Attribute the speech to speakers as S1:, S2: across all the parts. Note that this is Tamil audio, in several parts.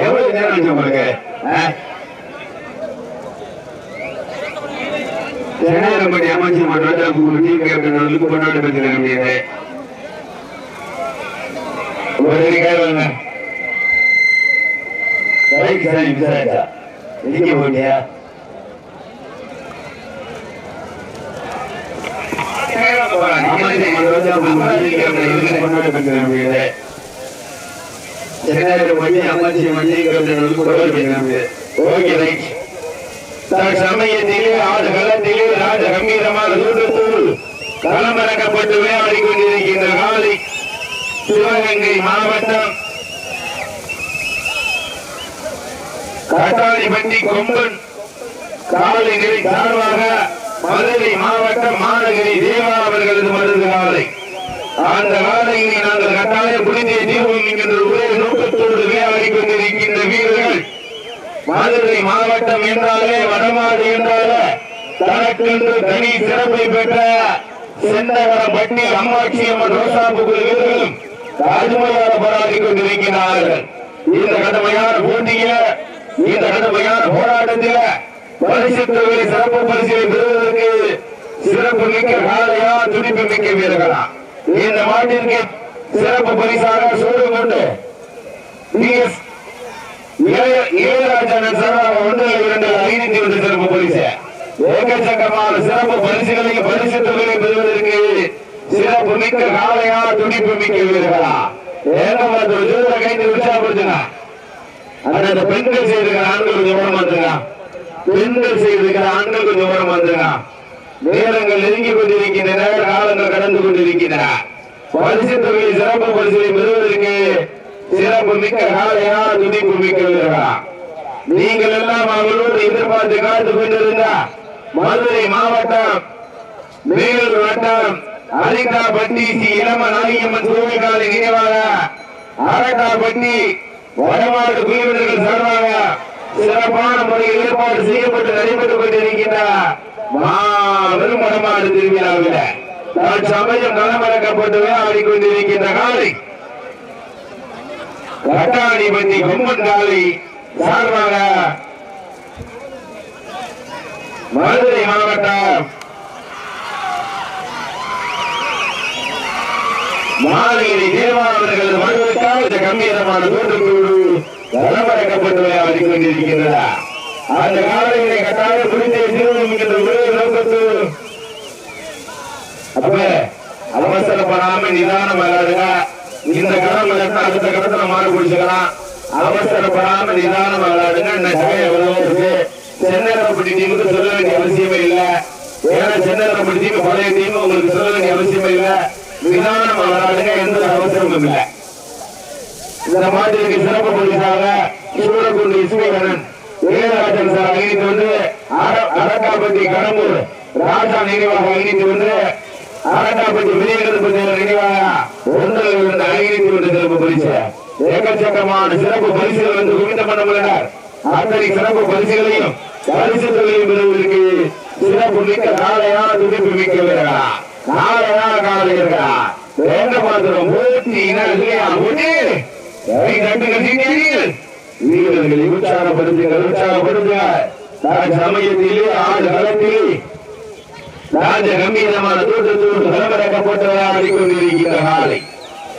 S1: எவ்வளவு நேரம் உங்களுக்கு? ஆ? சென்னையிலம்பட்டி அமைச்சு மன்றம் டீம் கேப்டன் கொண்டாடி பேசுகிறேன் முடியுது ஒரு சரி விசாரிச்சா போட்டியா கொண்டாடி முடியுது மணி மணி ஓகே ரைட் சமயத்திலே ஆடு களத்திலே ராஜ கம்பீரமாக களமிறக்கப்பட்டு விளையாடி கொண்டிருக்கின்ற காலை சிவகங்கை மாவட்டம் காட்டாளிப்பட்டி கொம்பன் காலைகளை சார்பாக மதுரை மாவட்டம் மாநகரி தேவா அவர்களது மருந்து காலை. அந்த காலையை நாங்கள் கட்டாயம் புனிதே தீர்வோம் என்கின்ற ஒரே நோக்கத்தோடு விளையாடி கொண்டிருக்கின்ற வீரர்கள் மதுரை மாவட்டம் என்றாலே வடமாடு என்றாலே தனக்கென்று தனி சிறப்பை பெற்ற செந்தகரம் பட்டி அம்மாட்சி அம்மன் ரோசாப்புக்குள் வீரர்களும் கடுமையாக போராடி கொண்டிருக்கிறார்கள். இந்த கடுமையான போட்டியில இந்த கடுமையான போராட்டத்தில பரிசு தொகை சிறப்பு பரிசுகளை பெறுவதற்கு சிறப்பு மிக்க காலையா துடிப்பு மிக்க வீரர்களா. இந்த மாட்டிற்கு சிறப்பு பரிசாக சூடு கொண்டு பிஎஸ் இளையராஜன் சார்பாக ஒன்று இரண்டு ஐநூத்தி ஒன்று சிறப்பு பரிசு. ஏக்கச்சக்கமான சிறப்பு பரிசுகளையும் பரிசு தொகையை பெறுவதற்கு சிறப்பு மிக்க காலையா துடிப்பு மிக்க வீரர்களா? ஏங்க ஒரு ஜோதிட கைந்து உற்சாகப்படுத்துங்க. அந்த பெண்கள் செய்திருக்கிற ஆண்கள் கொஞ்சம் உரம் வந்துருங்க பெண்கள் செய்திருக்கிற ஆண்கள் கொஞ்சம் உரம் வந்துருங்க நேரங்கள் நெருங்கி கொண்டிருக்கின்றன காலங்கள் கடந்து கொண்டிருக்கின்றன. பரிசு தொகையை சிறப்பு பரிசுகளை பெறுவதற்கு சிறப்பு மிக்க காலையா துடிப்பு மிக்க வீரர்களா நீங்கள் எல்லாம் அவர்களோடு எதிர்பார்த்து காத்து கொண்டிருந்த மதுரை மாவட்டம் மேலூர் வட்டம் அரிகாப்பட்டி ஸ்ரீ இளம நாயகம்மன் கோவில் காலை நினைவாக அரட்டாப்பட்டி வடமாடு குழுவினர்கள் சார்பாக சிறப்பான முறையில் ஏற்பாடு செய்யப்பட்டு நடைபெற்றுக் கொண்டிருக்கின்ற மாபெரும் வடமாடு திருவிழாவில். சமயம் களமிறக்கப்பட்டு விளையாடி கொண்டிருக்கின்ற காலை. கட்டாணிபட்டி கொம்பன் காலை சார்பாக மதுரை மாவட்டம் மாநகரி தேவா அவர்களது மனுவுக்காக இந்த கம்பீரமான தோட்டத்தோடு களமிறக்கப்பட்டு விளையாடி கொண்டிருக்கின்றன அந்த காலையிலே கட்டாயம் புரிந்தே திருவள்ளும் என்ற ஒரே நோக்கத்து அப்ப அவசரப்படாமல் நிதானம் விளையாடுங்க இந்த கடம் அடுத்த கடத்துல மாறு குடிச்சுக்கலாம் அவசரப்படாம நிதானம் விளையாடுங்க. நகை எவ்வளவு இருக்கு. சென்னரப்பட்டி டீமுக்கு சொல்ல வேண்டிய அவசியமே இல்ல. ஏன்னா சென்னரப்பட்டி டீம் பழைய டீம் உங்களுக்கு சொல்ல வேண்டிய அவசியமே இல்ல. நிதானம் விளையாடுங்க. எந்த அவசரமும் இல்ல. இந்த மாட்டிற்கு சிறப்பு பரிசாக சூரக்குண்டு இஸ்மீகரன் வீரராஜன் சார் அணிந்து வந்து அர- அரக்காப்பட்டி கடம்பூர் ராஜா நினைவாக அணிந்து வந்து அரக்காப்பட்டி விஜயகணபதி நினைவாக ஒன்று இரண்டு அணிந்து சிறப்பு பரிசு ஏக்கச்சக்கமான சிறப்பு பரிசுகள் வந்து குவிந்த பண்ணமுள்ளனர் அத்தனை சிறப்பு பரிசுகளையும் பரிசுகளையும் பெறுவதற்கு சிறப்பு மிக்க நாளையான துடிப்பு மிக்க வீரர்களா காலையான காலை வீரர்களா வேண்ட பாத்திரம் போட்டி இல்லையா போட்டி வீரர்களை உற்சாகப்படுத்துங்கள் உற்சாகப்படுத்துங்கள் சமயத்திலே ஆடு களத்தில் ராஜ கம்பீரமான தோட்டத்தோடு களமிறக்கப்பட்டு விளையாடி கொண்டிருக்கின்ற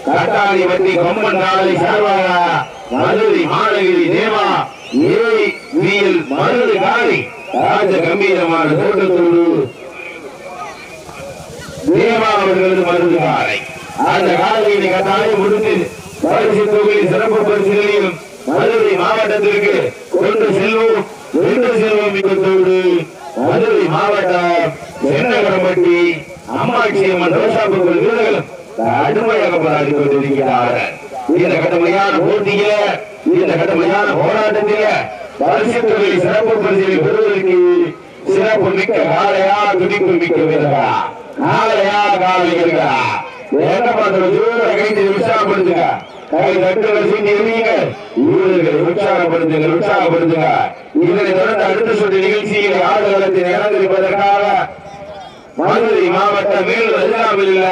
S1: காலை காட்டாளி வண்டி கொம்பன் காலை சார்பாக மதுரை மாநகரி தேவா ஏயில் வீல் மதுரை ராஜ கம்பீரமான தோட்டத்தோடு தேவா அவர்களது மருந்து காலை அந்த காலையை கட்டாயம் முடித்து பரிசு தொகையில் சிறப்பு பரிசுகளையும் மதுரை மாவட்டத்திற்கு கொண்டு செல்வோம். கொண்டு செல்வோம் என்பதோடு மதுரை மாவட்டம் சென்னகரம்பட்டி அம்மாட்சி அம்மன் ரோசாபுரம் வீரர்களும் கடுமையாக கொண்டிருக்கிறார்கள் இந்த கடுமையான போட்டியில இந்த கடுமையான போராட்டத்தில பரிசு சிறப்பு பரிசுகளை பெறுவதற்கு சிறப்பு மிக்க காலையா துடிப்பு மிக்க வீரர்களா? காலையா காலை வீரர்களா? என்ன பாத்திரம் கைது உற்சாகப்படுத்துங்க. கை தட்டுகள் சீட்டி எறியுங்க. வீரர்களை உற்சாகப்படுத்துங்க உற்சாகப்படுத்துங்க. இதனை தொடர்ந்து அடுத்த சுற்று நிகழ்ச்சியில் ஆடுகளத்தை இறந்திருப்பதற்காக மதுரை மாவட்டம் மேல் அருகாமையில் உள்ள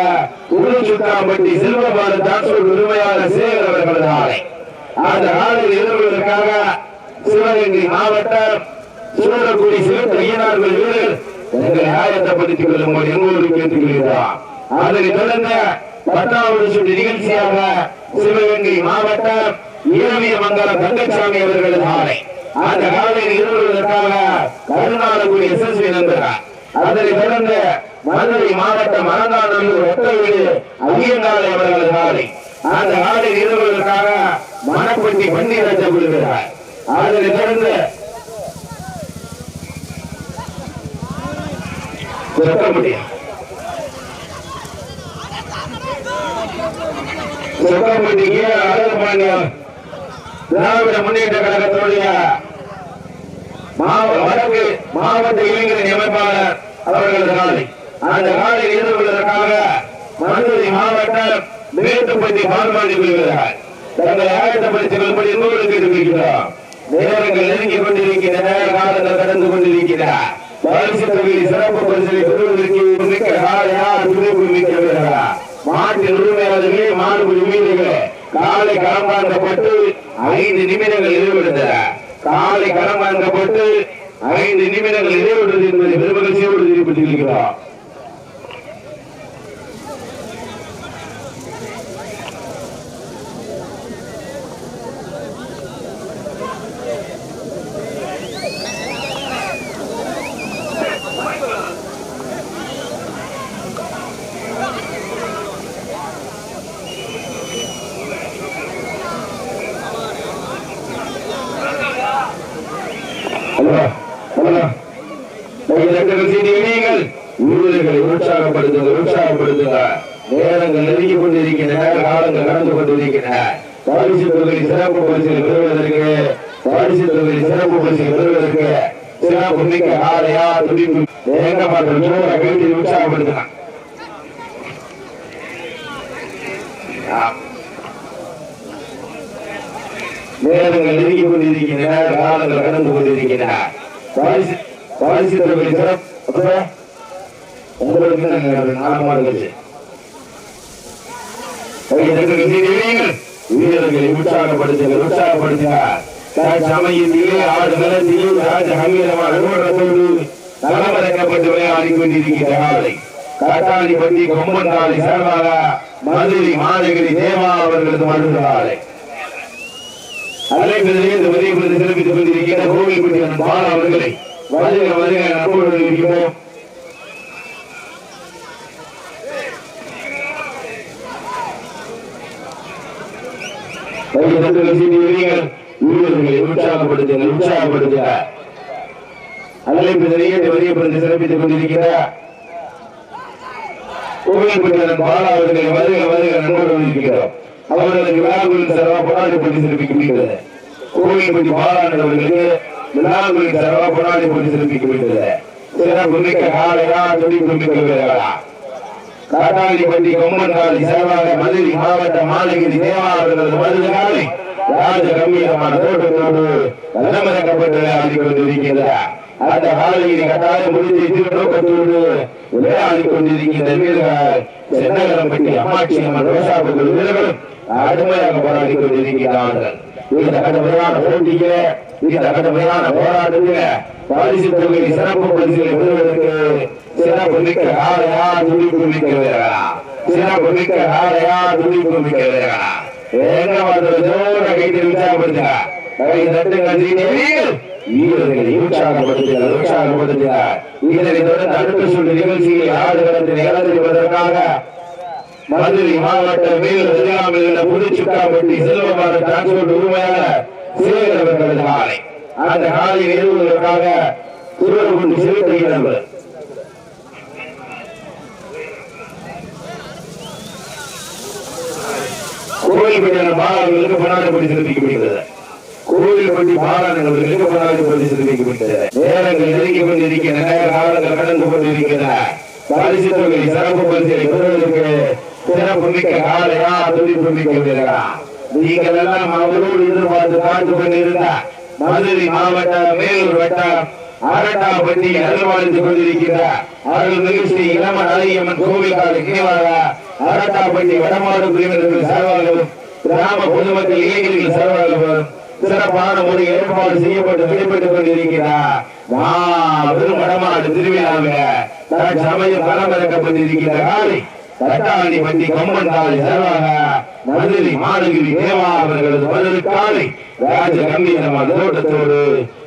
S1: உருச்சுத்தாம்பட்டி செல்வபாரத் தாசூர் உரிமையாளர் சேகர் அவர்களது ஆலை. அந்த ஆலையில் எதிர்கொள்வதற்காக சிவகங்கை மாவட்டம் சூழக்குடி சிவத்து ஐயனார்கள் வீரர் எங்களை ஆயத்தப்படுத்திக் கொள்ளுங்கள் எங்களோடு கேட்டுக்கொள்கிறார் அதனைத் தொடர்ந்து பத்தாவது சுற்று நிகழ்ச்சியாக சிவகங்கை மாவட்டம் ஈரவிய மங்கலம் தங்கச்சாமி அவர்களது ஆலை. அந்த காலையில் எதிர்கொள்வதற்காக கருணாலகுடி எஸ் எஸ் நண்பர்கள் அதனை தொடர்ந்து மதுரை மாவட்டம் அலங்காநல்லூர் ஒத்த வீடு ஐயங்காலை அவர்களது காலை அந்த காலையில் எதிர்கொள்வதற்காக மணப்பட்டி பன்னீராஜ கொள்கிறார். அதனை தொடர்ந்து சொக்கம்பட்டி சொக்கம்பட்டிக்கு அழகபாண்டியம் திராவிட முன்னேற்ற கழகத்துடைய மாவட்ட இளைஞரின் அமைப்பாளர் அவர்களது காலை அந்த எதிர்கொள்வதற்காக மதுரை மாவட்டம் மேட்டுப்பட்டி பால்பாடி கொள்கிறார் தங்களை ஆயத்தப்படுத்திக் கொள்ளும்படி எல்லோரும் கேட்டுக்கொள்கிறோம் நேரங்கள் நெருங்கிக் கொண்டிருக்கின்றன. காலங்கள் கடந்து கொண்டிருக்கிறார் பரிசு தொகையை சிறப்பு பரிசனை பெறுவதற்கு மிக்க காலையா துணிவு மிக்க வீரர்களா மாட்டின் உரிமையாளர்களே மாடுபடி மீன்களே காலை களம் வாங்கப்பட்டு ஐந்து நிமிடங்கள் நிறைவடைந்தன காலை களம் வாங்கப்பட்டு ஐந்து நிமிடங்கள் நிறைவடைந்தது என்பதை பெருமகிழ்ச்சியோடு தெரிவித்திருக்கிறோம் இரண்டு ஊழியர்களை உற்சாகப்படுத்துங்க உற்சாகப்படுத்துங்க நேரங்கள் நெருங்கி கொண்டிருக்கின்றன காலங்கள் கடந்து கொண்டிருக்கின்றன. பரிசு சிறப்பு பரிசுகள் பெறுவதற்கு பரிசு தொகுதி சிறப்பு பரிசுகள் பெறுவதற்கு சிறப்பு மிக்க ஆலையா துடிப்பு. எங்க மாற்றம் ஜோர கேட்டு நேரங்கள் நெருங்கி கொண்டிருக்கின்றன காலங்கள் கடந்து கொண்டிருக்கின்றன. பரிசு பரிசு தொகை அப்புறம் உங்களுக்கு நாலு மாடு வீரர்களை உற்சாகப்படுத்துங்க. உற்சாகப்படுத்துங்க சமயத்திலே ஆடு நலத்திலே ராஜ கம்பீரமான நூறத்தோடு விளையாடி கொண்டிருக்கிற காலை காட்டாளிப்பட்டி கொம்பன் காலை சார்பாக மதுரை மாநகரி தேவா அவர்களது மருந்து காலை இந்த மதியப்படுத்தி சிறப்பித்துக் கொண்டிருக்கிற கோவில்பட்டி பாலா அவர்களை வருக வருக நட்போடு இருக்கிறோம் உற்சாகப்படுத்த உற்சாகப்படுத்துங்க உற்சாகப்படுத்துங்க அழைப்பு நிறைய வரியப்படுத்தி சிறப்பித்துக் கொண்டிருக்கிற கோவில்பட்டியன் பாலா அவர்களை வருக வருக நண்போடு இருக்கிறோம் அவர்களுக்கு விழாக்குள் சரவா போராட்டப்பட்டு சிறப்பிக்கப்படுகிறது கோவில்பட்டி அவர்களுக்கு விழாக்குள் சரவா போராட்டப்பட்டு சிறப்பிக்கப்படுகிறது சிறப்பு மிக்க காலையா வீரர்களா காட்டாளிப்பட்டி கொம்மன் காலை சேவாக மதுரை மாவட்ட மாலகிரி தேவா மதுரை காலை ராஜ கம்பீரமான தோட்டத்தோடு களமிறக்கப்பட்டு விளையாடி கொண்டிருக்கின்ற அந்த காலையில் கட்டாயம் முடித்து திருநோக்கத்தோடு விளையாடி கொண்டிருக்கின்ற வீரர்கள் சென்னகரம்பட்டி அம்மாட்சி அம்மன் ரோசாப்புகள் வீரர்களும் அருமையாக போராடி கொண்டிருக்கிறார்கள் இந்த கடுமையான போட்டியில இந்த கடுமையான போராட்டத்தில பரிசு தொகை சிறப்பு பரிசுகளை பெறுவதற்கு சிறப்பு மிக்க ஆலையா துடிப்பு மிக்க வீரர்களா? சிறப்பு மிக்க ஆலையா துடிப்பு மிக்க வீரர்களா? எங்க ஜோர கைட்டு உற்சாகப்படுத்துங்க. கை தட்டுங்க சீனியர்கள் வீரர்களை உற்சாகப்படுத்துங்க உற்சாகப்படுத்துங்க. இதனை தொடர்ந்து அடுத்த சுற்று நிகழ்ச்சியில் ஆடுகளத்தில் இழந்திருப்பதற்காக மதுரை மாவட்ட மேல் அருகாமையில் உள்ள புதுச்சுக்காப்பட்டி செல்வமான டிரான்ஸ்போர்ட் உரிமையாளர் சேகர் அவர்களது காலை. அந்த காலை நிறுவுவதற்காக திருவருகுண்டு சிறுத்தை கோவில்பட்டி பாலாளர்களுக்கு பணாதிபதி சிறப்பிக்கப்படுகிறது கோவில்பட்டி பாலாளர்களுக்கு பணாதிபதி சிறப்பிக்கப்படுகிறது நேரங்கள் நெருங்கி கொண்டிருக்கின்றன காலங்கள் கடந்து கொண்டிருக்கின்றன. பரிசு தொகை சிறப்பு பரிசை பெறுவதற்கு சிறப்பு மிக்க காலையா துடிப்பு மிக்க நீங்கள் எல்லாம் அவரோடு எதிர்பார்த்து காத்து கொண்டிருந்த மதுரை மாவட்ட மேலூர் வட்டம் அரட்டாப்பட்டி அருள்வாழ்ந்து கொண்டிருக்கின்ற அருள்மிகு ஸ்ரீ இளமன் அரியம்மன் கோவில்கால நினைவாக அரட்டாப்பட்டி வடமாடு பிரிவினர்கள் சார்பாகவும் கிராம பொதுமக்கள் இளைஞர்கள் சார்பாகவும் சிறப்பான ஒரு ஏற்பாடு செய்யப்பட்டு வெளிப்பட்டுக் கொண்டிருக்கிறார் மாபெரும் வடமாடு திருவிழாவில் சமயம் களமிறக்கப்பட்டிருக்கிற காலை தட்டாளி பட்டி கொம்பன் காலை மதுரை மாநகிரி தேவா அவர்களது மதுரை ராஜ கம்பீரமான தோட்டத்தோடு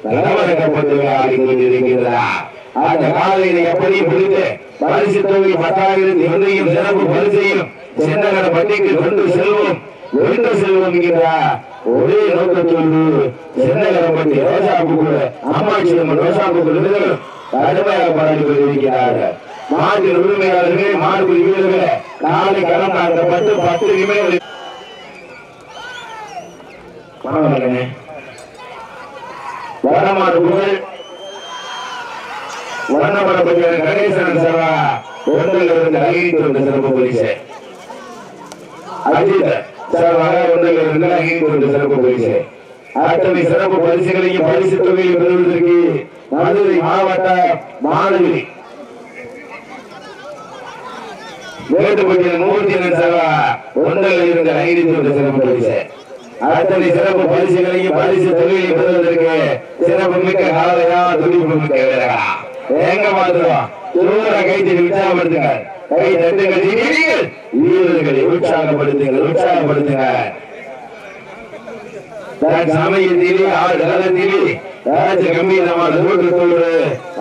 S1: களமிறக்கப்பட்டு விளையாடி கொண்டிருக்கிறார் அந்த காலையில எப்படி பிடித்து பரிசு தொகை பத்தாயிரத்தி ஒன்றையும் சிறப்பு பரிசையும் சென்னகர பட்டிக்கு கொண்டு செல்வோம். ஒன்று செல்வோம் என்கிற ஒரே நோக்கத்தோடு சென்னகர பட்டி ரோசாப்புக்குள்ள அம்மாட்சி நம்ம ரோசாப்புக்குள் வீரர்கள் கடுமையாக பாராட்டி கொண்டிருக்கிறார்கள் மாட்டின் உரிமையாளர்களே மாறு வீரர்களே காலை களம் நடத்தப்பட்டு பத்து நிமிடங்கள் வடமாடு புகழ். வண்ணமரப்பட்ட கணேசன் சவா ஒன்றில் இருந்து அகிரித்து வந்த சிறப்பு பரிசு. அஜித் சார்பாக ஒன்றில் இருந்து அகிரித்து வந்த சிறப்பு பரிசு. அத்தனை சிறப்பு பரிசுகளையும் பரிசு தொகையை பெறுவதற்கு மதுரை மாவட்ட மாணவி வேட்டுப்பட்டியல் மூர்த்தியன் சபா ஒன்றில் இருந்த ஐநூத்தி வந்த சிறப்பு பரிசு. அத்தனை சிறப்பு பரிசுகளையும் பரிசு தொழிலை பெறுவதற்கு சிறப்பு மிக்க காலையா துடிப்பு மிக்க வீரர்களா எங்க பாத்துருவோம் சூர கைத்தை உற்சாகப்படுத்துங்க கை தட்டுங்கள். இடியுங்கள். வீரர்களை உற்சாகப்படுத்துங்கள் உற்சாகப்படுத்துங்க சமயத்திலே ஆறு காலத்திலே ராஜ கம்பீரமான தோற்றத்தோடு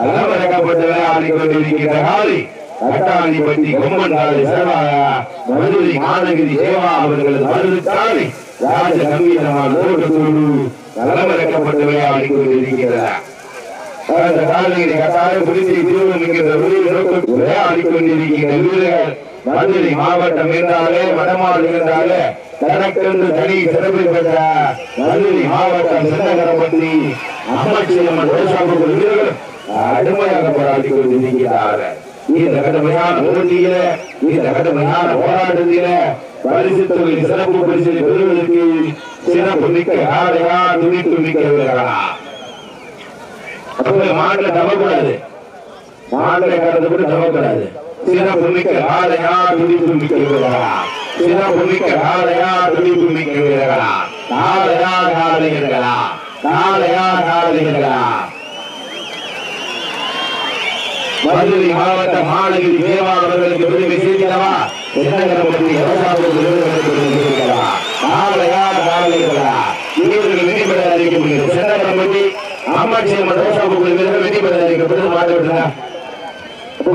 S1: அலமரக்கப்பட்டு விளையாடி கொண்டிருக்கிற காலை அட்டாணி பற்றி கொம்பன் காலை சேவாயா மதுரை தேவா அவர்களது ராஜ கம்பீரமான தோற்றத்தோடு அலமரக்கப்பட்டு விளையாடி கொண்டிருக்கிறார் அந்த காலையில் கட்டாயம் திருவள்ளுவர் என்கிற விளையாடி கொண்டிருக்கிற வீரர்கள் மதுரை மாவட்டம் என்றாலே வடமாடு என்றாலே தனக்கென்று தனி சிறப்பு பெற்ற மதுரை மாவட்டம் சின்னகரப்பட்டி அம்மச்சியம்மன் ரோசாபுரம் வீரர்கள் அருமையாக போராடி கொண்டிருக்கிறார்கள் இந்த கடுமையான போட்டியில இந்த கடுமையான போராட்டத்தில பரிசு தொகை சிறப்பு பரிசு பெறுவதற்கு சிறப்பு மிக்க ஆடையா துணிப்பு மிக்க வீரர்களா அப்ப தவக்கூடாது. மாடலை கடந்து கூட தவக்கூடாது. சிறப்பு மிக்க ஆலையா துணிப்பு மிக்க சிறப்பு மிக்க ஆலையா துணிப்பு மிக்க வீரர்களா காலையா காலையர்களா காலையா மதுரை மாவட்ட மாநகரி தேவா அவர்களுக்கு விரும்பி செய்திடவா சின்னகரப்பட்டி ரோசாபுரம் விருதுகளுக்கு விரும்புகிறா காலையா காலையர்களா இவர்கள் வெற்றி பெற முடியும் சின்னகரப்பட்டி அம்மாச்சி அம்மன் ரோசாபுரம் வெற்றி பெற அறிவிக்கப்பட்டது. மாட்ட விட்டுருங்க இப்போ